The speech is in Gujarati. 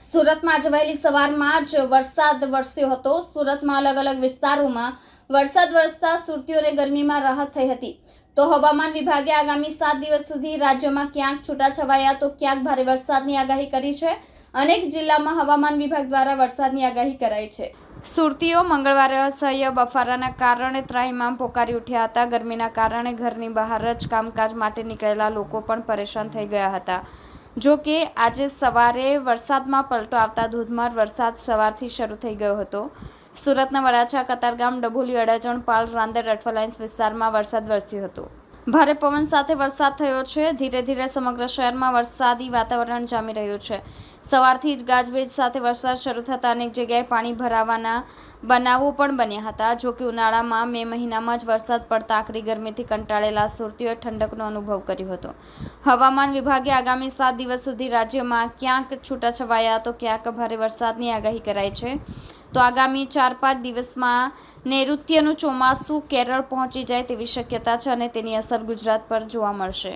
સુરતમાં આજે વહેલી સવારમાં જ વરસાદ વરસ્યો હતો. સુરતમાં અલગ અલગ વિસ્તારોમાં વરસાદ વરસતા સુરતીઓને ગરમીમાં રાહત થઈ હતી. તો હવામાન વિભાગે આગામી સાત દિવસ સુધી રાજ્યમાં ક્યાંક છૂટાછવાયા તો ક્યાંક ભારે વરસાદની આગાહી કરી છે. અનેક જિલ્લામાં હવામાન વિભાગ દ્વારા વરસાદની આગાહી કરાઈ છે. સુરતીઓ મંગળવારે અસહ્ય બફારાના કારણે ત્રાહીમામ પોકારી ઉઠ્યા હતા. ગરમીના કારણે ઘરની બહાર જ કામકાજ માટે નીકળેલા લોકો પણ પરેશાન થઈ ગયા હતા. જો કે આજે સવારે વરસાદમાં પલટો આવતા ધોધમાર વરસાદ સવારથી શરૂ થઈ ગયો હતો. સુરતના વરાછા કતારગામ, ડભોલી, અડાજણ, પાલ, રાંદેર અઠવાલાઇન્સ વિસ્તારમાં વરસાદ વરસ્યો હતો. ભારે પવન સાથે વરસાદ થયો છે. ધીરે ધીરે સમગ્ર શહેરમાં વરસાદી વાતાવરણ જામી રહ્યું છે. સવારથી જ ગાજવીજ સાથે વરસાદ શરૂ થતાં અનેક જગ્યાએ પાણી ભરાવાના બનાવો પણ બન્યા હતા. જો કે ઉનાળામાં મે મહિનામાં જ વરસાદ પડતા આકરી ગરમીથી કંટાળેલા સુરતીઓએ ઠંડકનો અનુભવ કર્યો હતો. હવામાન વિભાગે આગામી સાત દિવસ સુધી રાજ્યમાં ક્યાંક છૂટાછવાયા તો ક્યાંક ભારે વરસાદની આગાહી કરાઈ છે. તો આગામી ચાર પાંચ દિવસમાં નૈઋત્યનું ચોમાસું કેરળ પહોંચી જાય તેવી શક્યતા છે અને તેની અસર ગુજરાત પર જોવા મળશે.